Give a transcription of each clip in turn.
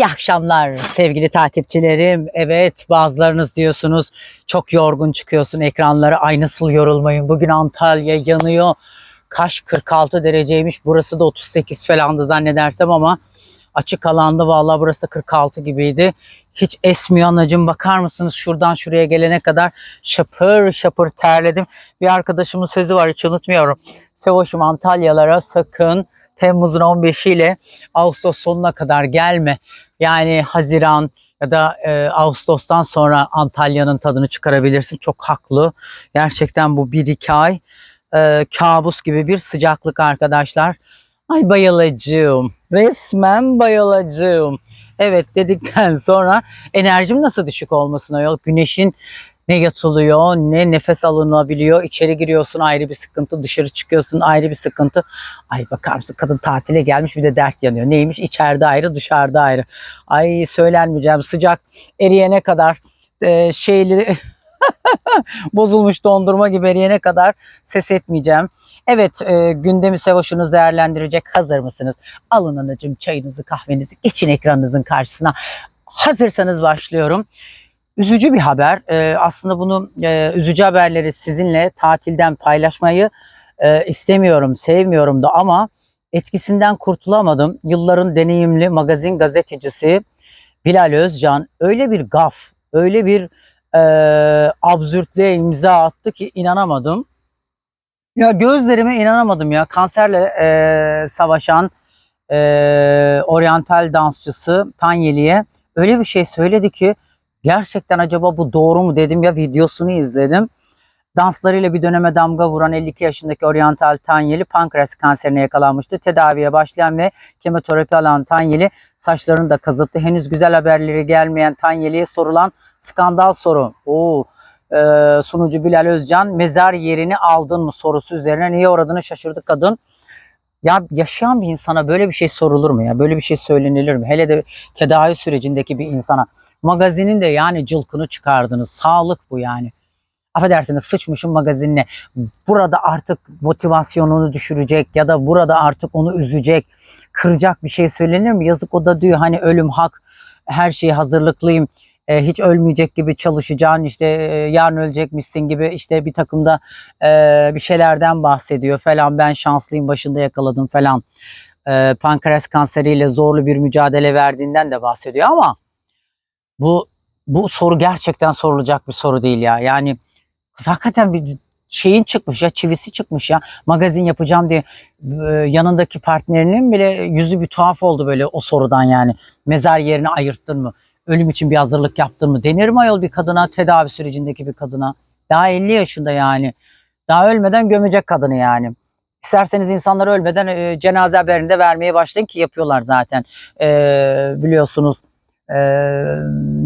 İyi akşamlar sevgili takipçilerim. Evet bazılarınız diyorsunuz çok yorgun çıkıyorsun ekranları. Ay nasıl yorulmayın. Bugün Antalya yanıyor. Kaş 46 dereceymiş. Burası da 38 falandı zannedersem ama açık alandı. Vallahi burası da 46 gibiydi. Hiç esmiyor anacığım. Bakar mısınız şuradan şuraya gelene kadar şapır şapır terledim. Bir arkadaşımın sözü var hiç unutmuyorum. Sevoş'um Antalyalara sakın Temmuz'un 15'i ile Ağustos sonuna kadar gelme. Yani Haziran ya da e, Ağustos'tan sonra Antalya'nın tadını çıkarabilirsin. Çok haklı. Gerçekten bu 1-2 ay e, kabus gibi bir sıcaklık arkadaşlar. Ay bayılacağım. Resmen bayılacağım. Evet dedikten sonra enerjim nasıl düşük olmasına yol. Güneşin ne yatılıyor ne nefes alınabiliyor. İçeri giriyorsun ayrı bir sıkıntı. Dışarı çıkıyorsun ayrı bir sıkıntı. Ay bakar mısın kadın tatile gelmiş bir de dert yanıyor. Neymiş içeride ayrı dışarıda ayrı. Ay söylenmeyeceğim sıcak eriyene kadar e, şeyli bozulmuş dondurma gibi eriyene kadar ses etmeyeceğim. Evet e, gündemi sevoşunuz değerlendirecek hazır mısınız? Alın anacığım çayınızı kahvenizi geçin ekranınızın karşısına. Hazırsanız başlıyorum. Üzücü bir haber. Ee, aslında bunu e, üzücü haberleri sizinle tatilden paylaşmayı e, istemiyorum, sevmiyorum da ama etkisinden kurtulamadım. Yılların deneyimli magazin gazetecisi Bilal Özcan öyle bir gaf, öyle bir e, absürtlüğe imza attı ki inanamadım. Ya gözlerime inanamadım ya. Kanserle e, savaşan e, oryantal dansçısı Tanyeli'ye öyle bir şey söyledi ki gerçekten acaba bu doğru mu dedim ya videosunu izledim. Danslarıyla bir döneme damga vuran 52 yaşındaki oryantal Tanyeli pankreas kanserine yakalanmıştı. Tedaviye başlayan ve kemoterapi alan Tanyeli saçlarını da kazıttı. Henüz güzel haberleri gelmeyen Tanyeli'ye sorulan skandal soru. Oo, e, sunucu Bilal Özcan mezar yerini aldın mı sorusu üzerine niye uğradığını şaşırdı kadın. Ya yaşayan bir insana böyle bir şey sorulur mu ya? Böyle bir şey söylenilir mi? Hele de tedavi sürecindeki bir insana. Magazinin de yani cılkını çıkardınız. Sağlık bu yani. Affedersiniz sıçmışım magazinine. Burada artık motivasyonunu düşürecek ya da burada artık onu üzecek, kıracak bir şey söylenir mi? Yazık o da diyor hani ölüm hak, her şeye hazırlıklıyım. E, hiç ölmeyecek gibi çalışacağın işte e, yarın ölecekmişsin gibi işte bir takımda e, bir şeylerden bahsediyor falan ben şanslıyım başında yakaladım falan. E, pankreas kanseriyle zorlu bir mücadele verdiğinden de bahsediyor ama bu bu soru gerçekten sorulacak bir soru değil ya. Yani hakikaten bir şeyin çıkmış ya çivisi çıkmış ya magazin yapacağım diye e, yanındaki partnerinin bile yüzü bir tuhaf oldu böyle o sorudan yani mezar yerini ayırttın mı ölüm için bir hazırlık yaptın mı? Denir mi ayol bir kadına tedavi sürecindeki bir kadına? Daha 50 yaşında yani. Daha ölmeden gömecek kadını yani. İsterseniz insanlar ölmeden e, cenaze haberini de vermeye başlayın ki yapıyorlar zaten. E, biliyorsunuz e,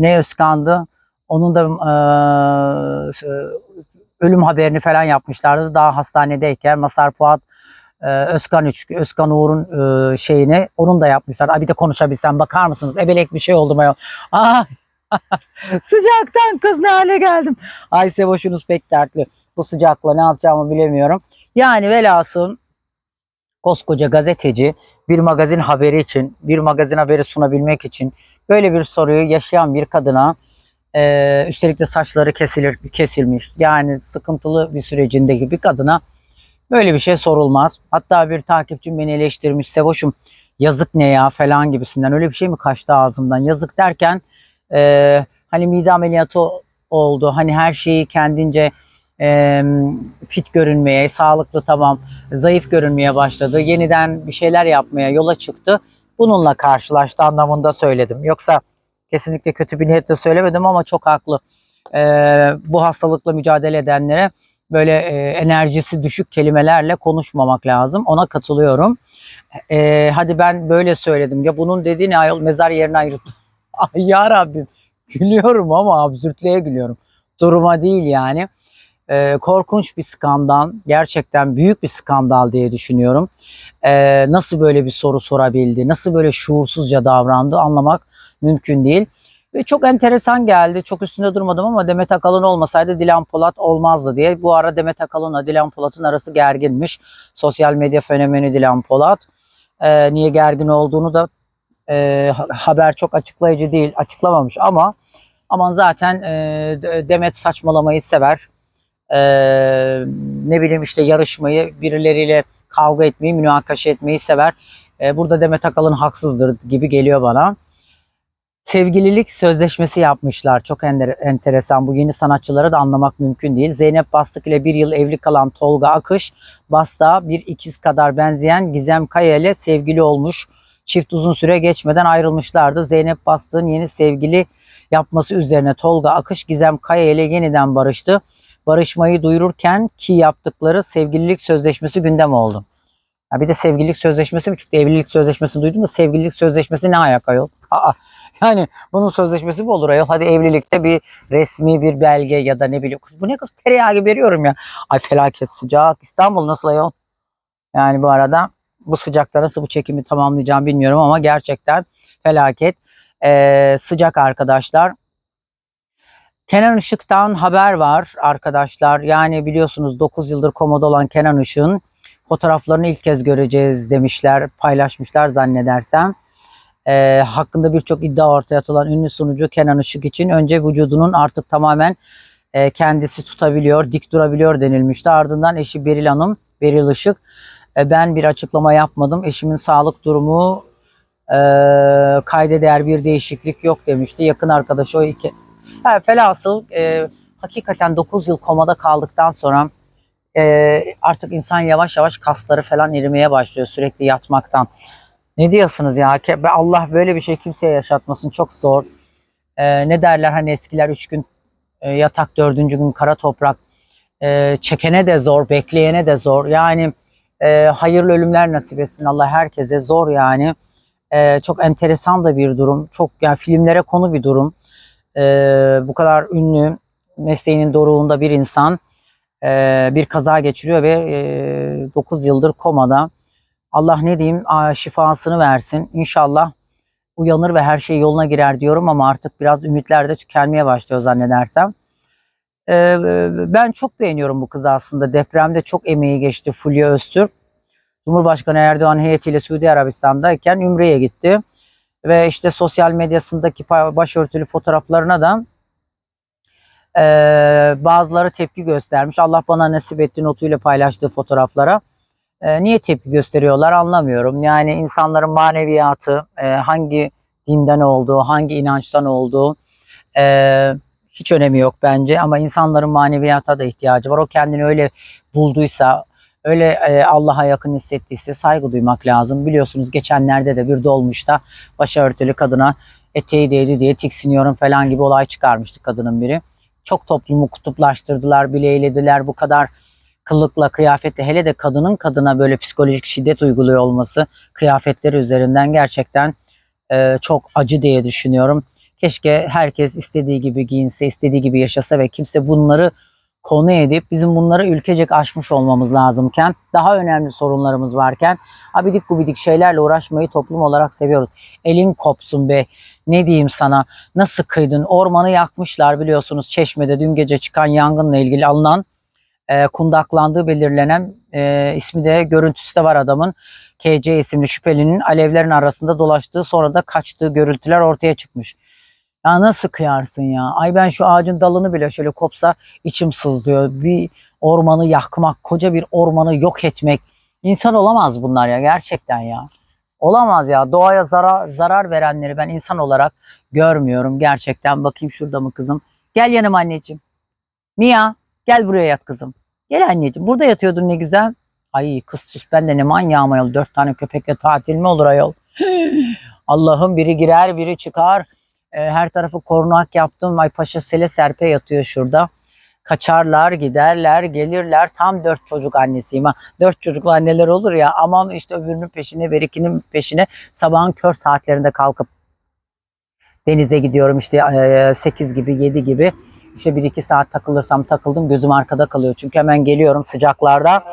ne Özkan'dı onun da e, ölüm haberini falan yapmışlardı. Daha hastanedeyken Masar Fuat e, Özkan Üç, Özkan Uğur'un e, şeyini onun da yapmışlar. Ay bir de konuşabilsem bakar mısınız? Ebelek bir şey oldu mu? Ay sıcaktan kız ne hale geldim. Ay Sevoş'unuz pek dertli. Bu sıcakla ne yapacağımı bilemiyorum. Yani velhasıl koskoca gazeteci bir magazin haberi için, bir magazin haberi sunabilmek için böyle bir soruyu yaşayan bir kadına e, üstelik de saçları kesilir, kesilmiş. Yani sıkıntılı bir sürecindeki bir kadına böyle bir şey sorulmaz. Hatta bir takipçim beni eleştirmiş. Sevoş'um yazık ne ya falan gibisinden. Öyle bir şey mi kaçtı ağzımdan? Yazık derken e, hani mide ameliyatı oldu. Hani her şeyi kendince e, fit görünmeye, sağlıklı tamam, zayıf görünmeye başladı. Yeniden bir şeyler yapmaya yola çıktı. Bununla karşılaştı anlamında söyledim. Yoksa kesinlikle kötü bir niyetle söylemedim ama çok haklı. E, bu hastalıkla mücadele edenlere böyle e, enerjisi düşük kelimelerle konuşmamak lazım. Ona katılıyorum. E, hadi ben böyle söyledim. Ya bunun dediğini ayol mezar yerine ayırdı. Ay ya Rabbim gülüyorum ama absürtlüğe gülüyorum. Duruma değil yani. E, korkunç bir skandal. Gerçekten büyük bir skandal diye düşünüyorum. E, nasıl böyle bir soru sorabildi? Nasıl böyle şuursuzca davrandı anlamak mümkün değil. Ve çok enteresan geldi. Çok üstünde durmadım ama Demet Akalın olmasaydı Dilan Polat olmazdı diye. Bu ara Demet Akalın'la Dilan Polat'ın arası gerginmiş. Sosyal medya fenomeni Dilan Polat. Ee, niye gergin olduğunu da e, ha- haber çok açıklayıcı değil, açıklamamış ama aman zaten e, De- Demet saçmalamayı sever. E, ne bileyim işte yarışmayı, birileriyle kavga etmeyi, münakaşa etmeyi sever. E, burada Demet Akalın haksızdır gibi geliyor bana. Sevgililik sözleşmesi yapmışlar. Çok enteresan. Bu yeni sanatçıları da anlamak mümkün değil. Zeynep Bastık ile bir yıl evli kalan Tolga Akış, Bastık'a bir ikiz kadar benzeyen Gizem Kaya ile sevgili olmuş. Çift uzun süre geçmeden ayrılmışlardı. Zeynep Bastık'ın yeni sevgili yapması üzerine Tolga Akış Gizem Kaya ile yeniden barıştı. Barışmayı duyururken ki yaptıkları sevgililik sözleşmesi gündem oldu. Ya bir de sevgililik sözleşmesi mi çıktı? Evlilik sözleşmesini duydum da sevgililik sözleşmesi ne ayak ayol? Aa, yani bunun sözleşmesi mi olur ayol? Hadi evlilikte bir resmi bir belge ya da ne bileyim. Kız, bu ne kız tereyağı gibi veriyorum ya. Ay felaket sıcak. İstanbul nasıl ayol? Yani bu arada bu sıcakta nasıl bu çekimi tamamlayacağım bilmiyorum ama gerçekten felaket. Ee, sıcak arkadaşlar. Kenan Işık'tan haber var arkadaşlar. Yani biliyorsunuz 9 yıldır komada olan Kenan Işık'ın fotoğraflarını ilk kez göreceğiz demişler, paylaşmışlar zannedersem. Ee, hakkında birçok iddia ortaya atılan ünlü sunucu Kenan Işık için önce vücudunun artık tamamen e, kendisi tutabiliyor, dik durabiliyor denilmişti. Ardından eşi Beril Hanım, Beril Işık, e, ben bir açıklama yapmadım. Eşimin sağlık durumu e, kayda değer bir değişiklik yok demişti. Yakın arkadaşı o iki. Ha, felasıl e, hakikaten 9 yıl komada kaldıktan sonra e, artık insan yavaş yavaş kasları falan erimeye başlıyor sürekli yatmaktan. Ne diyorsunuz ya? Allah böyle bir şey kimseye yaşatmasın. Çok zor. E, ne derler hani eskiler 3 gün e, yatak, dördüncü gün kara toprak. E, çekene de zor, bekleyene de zor. Yani e, hayırlı ölümler nasip etsin Allah herkese. Zor yani. E, çok enteresan da bir durum. Çok yani filmlere konu bir durum. E, bu kadar ünlü mesleğinin doruğunda bir insan e, bir kaza geçiriyor ve e, 9 yıldır komada. Allah ne diyeyim şifasını versin. İnşallah uyanır ve her şey yoluna girer diyorum ama artık biraz ümitler de tükenmeye başlıyor zannedersem. E, ben çok beğeniyorum bu kızı aslında. Depremde çok emeği geçti Fulya Öztürk. Cumhurbaşkanı Erdoğan heyetiyle Suudi Arabistan'dayken Ümre'ye gitti. Ve işte sosyal medyasındaki başörtülü fotoğraflarına da ee, bazıları tepki göstermiş. Allah bana nasip etti notuyla paylaştığı fotoğraflara. Ee, niye tepki gösteriyorlar anlamıyorum. Yani insanların maneviyatı, e, hangi dinden olduğu, hangi inançtan olduğu e, hiç önemi yok bence. Ama insanların maneviyata da ihtiyacı var. O kendini öyle bulduysa, öyle e, Allah'a yakın hissettiyse saygı duymak lazım. Biliyorsunuz geçenlerde de bir dolmuşta başörtülü kadına eteği değdi diye tiksiniyorum falan gibi olay çıkarmıştı kadının biri çok toplumu kutuplaştırdılar, bileylediler. Bu kadar kılıkla, kıyafetle hele de kadının kadına böyle psikolojik şiddet uyguluyor olması kıyafetleri üzerinden gerçekten e, çok acı diye düşünüyorum. Keşke herkes istediği gibi giyinse, istediği gibi yaşasa ve kimse bunları konu edip bizim bunları ülkecek aşmış olmamız lazımken daha önemli sorunlarımız varken abidik gubidik şeylerle uğraşmayı toplum olarak seviyoruz. Elin kopsun be ne diyeyim sana nasıl kıydın ormanı yakmışlar biliyorsunuz çeşmede dün gece çıkan yangınla ilgili alınan e, kundaklandığı belirlenen e, ismi de görüntüsü de var adamın KC isimli şüphelinin alevlerin arasında dolaştığı sonra da kaçtığı görüntüler ortaya çıkmış. Ya nasıl kıyarsın ya? Ay ben şu ağacın dalını bile şöyle kopsa içim sızlıyor. Bir ormanı yakmak, koca bir ormanı yok etmek. İnsan olamaz bunlar ya gerçekten ya. Olamaz ya. Doğaya zarar zarar verenleri ben insan olarak görmüyorum gerçekten. Bakayım şurada mı kızım? Gel yanıma anneciğim. Mia gel buraya yat kızım. Gel anneciğim. Burada yatıyordun ne güzel. Ay kız sus ben de ne manyağım ayol. Dört tane köpekle tatil mi olur ayol? Allah'ım biri girer biri çıkar. E, her tarafı korunak yaptım. Ay paşa sele serpe yatıyor şurada. Kaçarlar, giderler, gelirler. Tam dört çocuk annesiyim ha. Dört çocuklu anneler olur ya. Aman işte öbürünün peşine, berikinin peşine sabahın kör saatlerinde kalkıp denize gidiyorum işte 8 gibi 7 gibi. İşte 1-2 saat takılırsam takıldım gözüm arkada kalıyor. Çünkü hemen geliyorum sıcaklarda.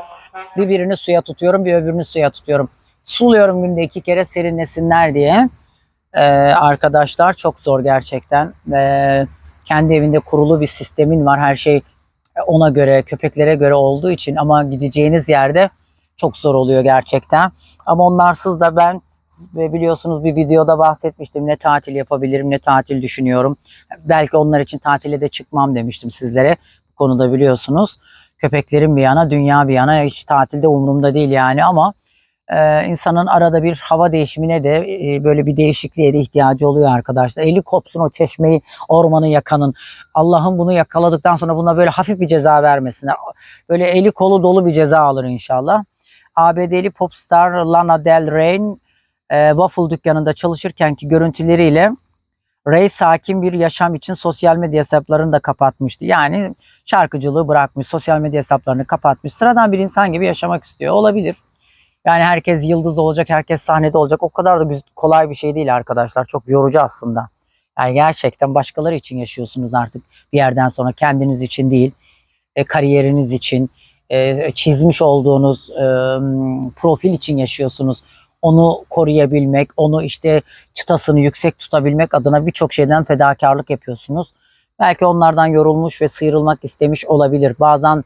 Bir birini suya tutuyorum bir öbürünü suya tutuyorum. Suluyorum günde iki kere serinlesinler diye. Ee, arkadaşlar çok zor gerçekten. Ee, kendi evinde kurulu bir sistemin var. Her şey ona göre, köpeklere göre olduğu için ama gideceğiniz yerde çok zor oluyor gerçekten. Ama onlarsız da ben Ve biliyorsunuz bir videoda bahsetmiştim ne tatil yapabilirim ne tatil düşünüyorum. Belki onlar için tatile de çıkmam demiştim sizlere. Bu konuda biliyorsunuz. Köpeklerim bir yana dünya bir yana hiç tatilde umurumda değil yani ama e, insanın arada bir hava değişimine de e, böyle bir değişikliğe de ihtiyacı oluyor arkadaşlar. Eli kopsun o çeşmeyi ormanı yakanın. Allah'ım bunu yakaladıktan sonra buna böyle hafif bir ceza vermesinler. Böyle eli kolu dolu bir ceza alır inşallah. ABD'li popstar Lana Del Rey'in e, waffle dükkanında çalışırkenki görüntüleriyle Ray sakin bir yaşam için sosyal medya hesaplarını da kapatmıştı. Yani şarkıcılığı bırakmış, sosyal medya hesaplarını kapatmış. Sıradan bir insan gibi yaşamak istiyor. Olabilir. Yani herkes yıldız olacak, herkes sahnede olacak. O kadar da kolay bir şey değil arkadaşlar. Çok yorucu aslında. Yani gerçekten başkaları için yaşıyorsunuz artık bir yerden sonra. Kendiniz için değil, e, kariyeriniz için, e, çizmiş olduğunuz e, profil için yaşıyorsunuz. Onu koruyabilmek, onu işte çıtasını yüksek tutabilmek adına birçok şeyden fedakarlık yapıyorsunuz. Belki onlardan yorulmuş ve sıyrılmak istemiş olabilir. Bazen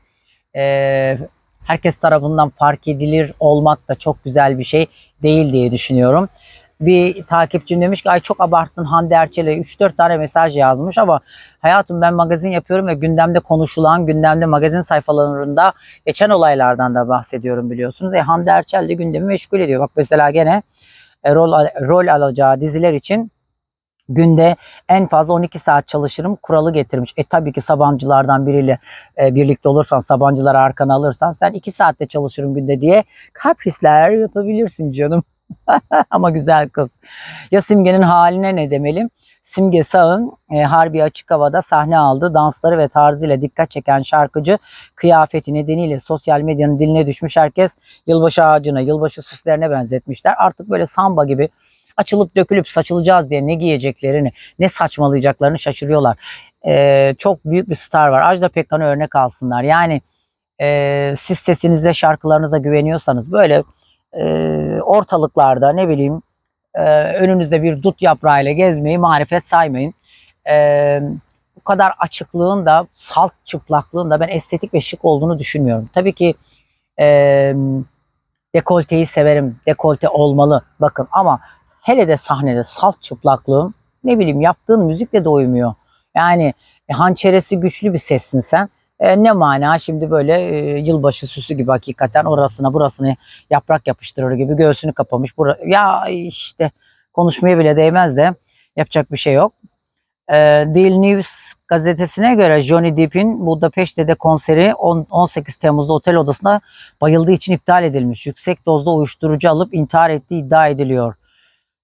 e, herkes tarafından fark edilir olmak da çok güzel bir şey değil diye düşünüyorum. Bir takipçim demiş ki ay çok abarttın Hande Erçel'e 3-4 tane mesaj yazmış ama hayatım ben magazin yapıyorum ve gündemde konuşulan gündemde magazin sayfalarında geçen olaylardan da bahsediyorum biliyorsunuz. E, Hande Erçel de gündemi meşgul ediyor. Bak mesela gene e, rol, rol alacağı diziler için günde en fazla 12 saat çalışırım kuralı getirmiş. E tabii ki Sabancılardan biriyle e, birlikte olursan, Sabancıları arkana alırsan sen 2 saatte çalışırım günde diye kaprisler yapabilirsin canım. Ama güzel kız. Ya Simge'nin haline ne demeli? Simge Sağ'ın e, Harbi Açık Hava'da sahne aldı. Dansları ve tarzıyla dikkat çeken şarkıcı kıyafeti nedeniyle sosyal medyanın diline düşmüş herkes yılbaşı ağacına, yılbaşı süslerine benzetmişler. Artık böyle samba gibi açılıp dökülüp saçılacağız diye ne giyeceklerini, ne saçmalayacaklarını şaşırıyorlar. Ee, çok büyük bir star var. Ajda Pekkan'ı örnek alsınlar. Yani e, siz sesinize, şarkılarınıza güveniyorsanız böyle e, ortalıklarda ne bileyim e, önünüzde bir dut yaprağıyla gezmeyi marifet saymayın. E, bu kadar açıklığın da salt çıplaklığın da ben estetik ve şık olduğunu düşünmüyorum. Tabii ki e, dekolteyi severim. Dekolte olmalı. Bakın ama hele de sahnede salt çıplaklığım ne bileyim yaptığın müzikle de uymuyor. Yani e, hançeresi güçlü bir sessin sen. E, ne mana şimdi böyle e, yılbaşı süsü gibi hakikaten orasına burasını yaprak yapıştırır gibi göğsünü kapamış. Bura, ya işte konuşmaya bile değmez de yapacak bir şey yok. E, Daily News gazetesine göre Johnny Depp'in Budapeşte'de konseri on- 18 Temmuz'da otel odasında bayıldığı için iptal edilmiş. Yüksek dozda uyuşturucu alıp intihar ettiği iddia ediliyor.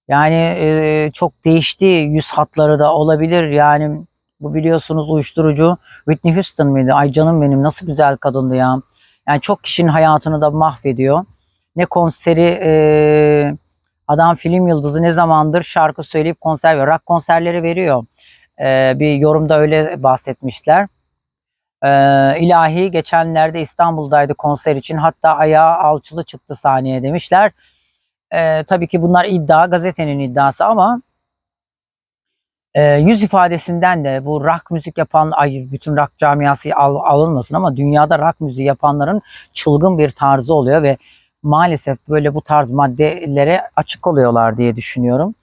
Yani e, çok değişti yüz hatları da olabilir. Yani bu biliyorsunuz uyuşturucu Whitney Houston mıydı? Ay canım benim nasıl güzel kadındı ya. Yani çok kişinin hayatını da mahvediyor. Ne konseri e, adam film yıldızı ne zamandır şarkı söyleyip konser veriyor. Rock konserleri veriyor. E, bir yorumda öyle bahsetmişler. E, ilahi geçenlerde İstanbul'daydı konser için. Hatta ayağı alçılı çıktı sahneye demişler. E, tabii ki bunlar iddia, gazetenin iddiası ama e, yüz ifadesinden de bu rock müzik yapan, ay bütün rock camiası al, alınmasın ama dünyada rock müziği yapanların çılgın bir tarzı oluyor ve maalesef böyle bu tarz maddelere açık oluyorlar diye düşünüyorum.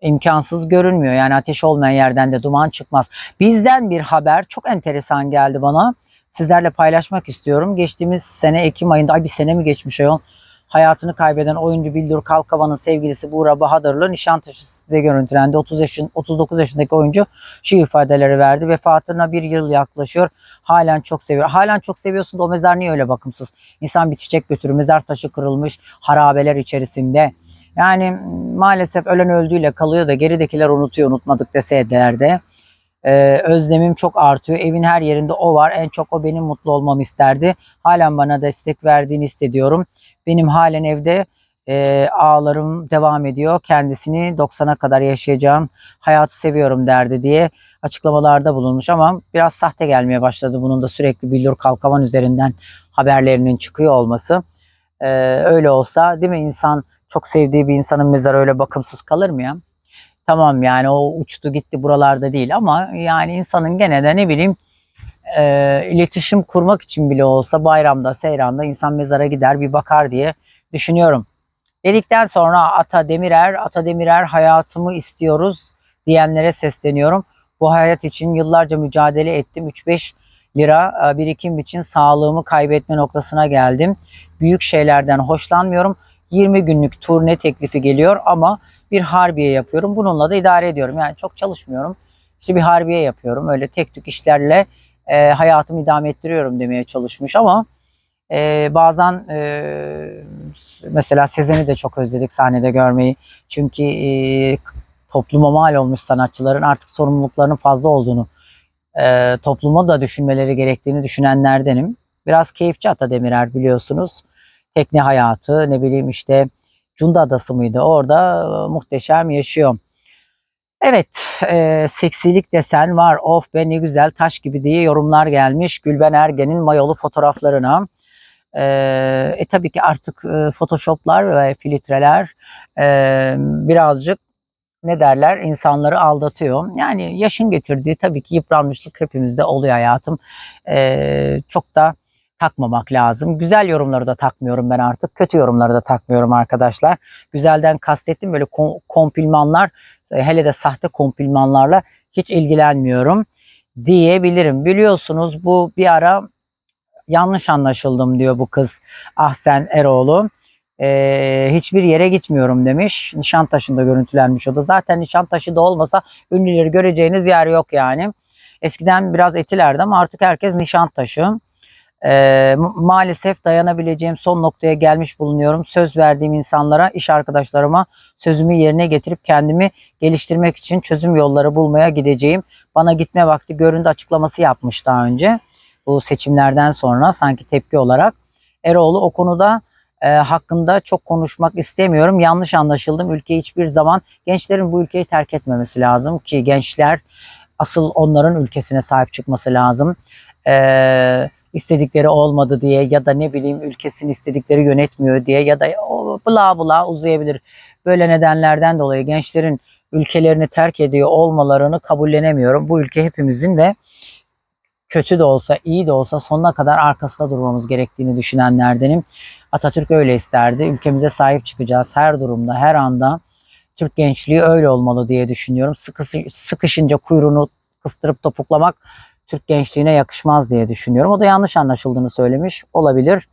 İmkansız görünmüyor. Yani ateş olmayan yerden de duman çıkmaz. Bizden bir haber çok enteresan geldi bana. Sizlerle paylaşmak istiyorum. Geçtiğimiz sene Ekim ayında, ay bir sene mi geçmiş ayol? Hayatını kaybeden oyuncu Bildur Kalkavan'ın sevgilisi Buğra Bahadırlı Nişantaşı'da görüntülendi. 30 yaşın, 39 yaşındaki oyuncu şu ifadeleri verdi. Vefatına bir yıl yaklaşıyor. Halen çok seviyor. Halen çok seviyorsun da o mezar niye öyle bakımsız? İnsan bir çiçek götürür. Mezar taşı kırılmış harabeler içerisinde. Yani maalesef ölen öldüğüyle kalıyor da geridekiler unutuyor unutmadık deseler de. Ee, özlemim çok artıyor. Evin her yerinde o var. En çok o benim mutlu olmamı isterdi. Halen bana destek verdiğini hissediyorum. Benim halen evde e, ağlarım devam ediyor. Kendisini 90'a kadar yaşayacağım. Hayatı seviyorum derdi diye açıklamalarda bulunmuş ama biraz sahte gelmeye başladı. Bunun da sürekli Billur Kalkavan üzerinden haberlerinin çıkıyor olması. Ee, öyle olsa değil mi insan çok sevdiği bir insanın mezarı öyle bakımsız kalır mı ya? Tamam yani o uçtu gitti buralarda değil ama yani insanın gene de ne bileyim e, iletişim kurmak için bile olsa bayramda, seyranda insan mezara gider bir bakar diye düşünüyorum. Dedikten sonra Ata Demirer, Ata Demirer hayatımı istiyoruz diyenlere sesleniyorum. Bu hayat için yıllarca mücadele ettim. 3-5 lira e, birikim için sağlığımı kaybetme noktasına geldim. Büyük şeylerden hoşlanmıyorum. 20 günlük turne teklifi geliyor ama bir harbiye yapıyorum. Bununla da idare ediyorum. Yani çok çalışmıyorum. İşte bir harbiye yapıyorum. Öyle tek tük işlerle e, hayatımı idame ettiriyorum demeye çalışmış ama e, bazen e, mesela Sezen'i de çok özledik sahnede görmeyi. Çünkü e, topluma mal olmuş sanatçıların artık sorumluluklarının fazla olduğunu, e, topluma da düşünmeleri gerektiğini düşünenlerdenim. Biraz keyifçi Ata Demirer biliyorsunuz. Tekne hayatı, ne bileyim işte Cunda Adası mıydı? Orada muhteşem yaşıyor. Evet, e, seksilik desen var. Of be ne güzel taş gibi diye yorumlar gelmiş Gülben Ergen'in mayolu fotoğraflarına. E, e tabii ki artık e, photoshoplar ve filtreler e, birazcık ne derler insanları aldatıyor. Yani yaşın getirdiği tabii ki yıpranmışlık hepimizde oluyor hayatım. E, çok da takmamak lazım. Güzel yorumları da takmıyorum ben artık. Kötü yorumları da takmıyorum arkadaşlar. Güzelden kastettim böyle kom- kompilmanlar hele de sahte kompilmanlarla hiç ilgilenmiyorum diyebilirim. Biliyorsunuz bu bir ara yanlış anlaşıldım diyor bu kız Ahsen Eroğlu. Ee, hiçbir yere gitmiyorum demiş. Nişantaşı'nda görüntülenmiş o da. Zaten Nişantaşı'da olmasa ünlüleri göreceğiniz yer yok yani. Eskiden biraz etilerdi ama artık herkes Nişantaşı. Ee, maalesef dayanabileceğim son noktaya gelmiş bulunuyorum. Söz verdiğim insanlara, iş arkadaşlarıma sözümü yerine getirip kendimi geliştirmek için çözüm yolları bulmaya gideceğim. Bana gitme vakti göründü açıklaması yapmış daha önce. Bu seçimlerden sonra sanki tepki olarak. Eroğlu o konuda e, hakkında çok konuşmak istemiyorum. Yanlış anlaşıldım. Ülke hiçbir zaman gençlerin bu ülkeyi terk etmemesi lazım ki gençler asıl onların ülkesine sahip çıkması lazım. Eee istedikleri olmadı diye ya da ne bileyim ülkesini istedikleri yönetmiyor diye ya da bla bla uzayabilir. Böyle nedenlerden dolayı gençlerin ülkelerini terk ediyor olmalarını kabullenemiyorum. Bu ülke hepimizin ve kötü de olsa iyi de olsa sonuna kadar arkasında durmamız gerektiğini düşünenlerdenim. Atatürk öyle isterdi. Ülkemize sahip çıkacağız her durumda, her anda. Türk gençliği öyle olmalı diye düşünüyorum. Sıkısı, sıkışınca kuyruğunu kıstırıp topuklamak Türk gençliğine yakışmaz diye düşünüyorum. O da yanlış anlaşıldığını söylemiş olabilir.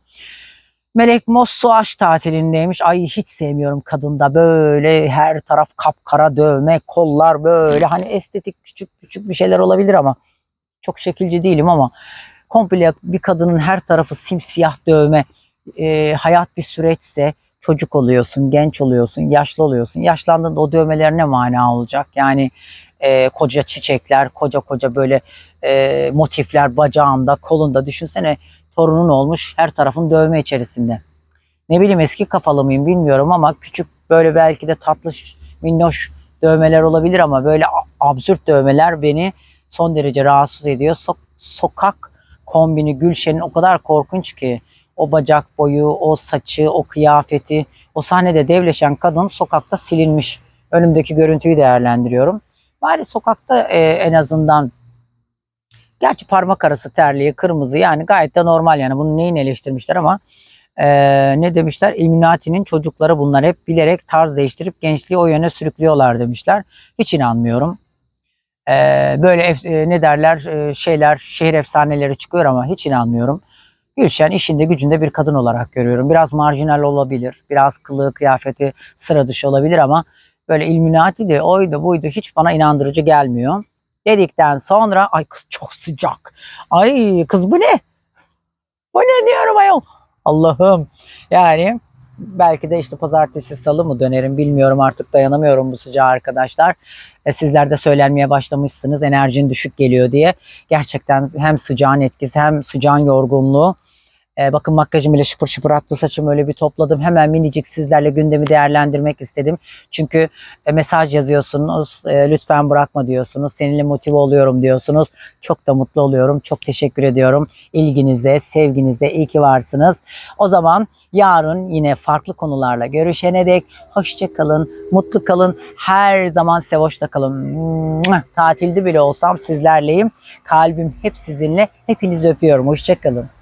Melek Mosso aşk tatilindeymiş. Ay hiç sevmiyorum kadında böyle her taraf kapkara dövme, kollar böyle hani estetik küçük küçük bir şeyler olabilir ama çok şekilci değilim ama komple bir kadının her tarafı simsiyah dövme e, hayat bir süreçse çocuk oluyorsun, genç oluyorsun, yaşlı oluyorsun. Yaşlandığında o dövmeler ne mana olacak? Yani e, koca çiçekler, koca koca böyle e, motifler bacağında, kolunda. Düşünsene torunun olmuş her tarafın dövme içerisinde. Ne bileyim eski kafalı mıyım bilmiyorum ama küçük böyle belki de tatlı minnoş dövmeler olabilir ama böyle absürt dövmeler beni son derece rahatsız ediyor. So- sokak kombini Gülşen'in o kadar korkunç ki o bacak boyu, o saçı, o kıyafeti, o sahnede devleşen kadın sokakta silinmiş. Önümdeki görüntüyü değerlendiriyorum. Bari sokakta e, en azından gerçi parmak arası terliği kırmızı yani gayet de normal yani bunu neyin eleştirmişler ama e, ne demişler Illuminati'nin çocukları bunlar hep bilerek tarz değiştirip gençliği o yöne sürüklüyorlar demişler. Hiç inanmıyorum. E, böyle e, ne derler e, şeyler şehir efsaneleri çıkıyor ama hiç inanmıyorum. Gülşen işinde gücünde bir kadın olarak görüyorum. Biraz marjinal olabilir. Biraz kılığı kıyafeti sıra dışı olabilir ama böyle Illuminati de oydu buydu hiç bana inandırıcı gelmiyor. Dedikten sonra ay kız çok sıcak. Ay kız bu ne? Bu ne diyorum ayol? Allah'ım. Yani belki de işte pazartesi salı mı dönerim bilmiyorum artık dayanamıyorum bu sıcağa arkadaşlar. E, sizler de söylenmeye başlamışsınız enerjin düşük geliyor diye. Gerçekten hem sıcağın etkisi hem sıcağın yorgunluğu. E, bakın makyajım bile şıpır şıpır attı saçımı öyle bir topladım. Hemen minicik sizlerle gündemi değerlendirmek istedim. Çünkü e, mesaj yazıyorsunuz. E, lütfen bırakma diyorsunuz. Seninle motive oluyorum diyorsunuz. Çok da mutlu oluyorum. Çok teşekkür ediyorum. İlginize, sevginize iyi ki varsınız. O zaman yarın yine farklı konularla görüşene dek hoşça kalın, mutlu kalın. Her zaman sevoşta kalın. Tatilde bile olsam sizlerleyim. Kalbim hep sizinle. Hepinizi öpüyorum. Hoşça kalın.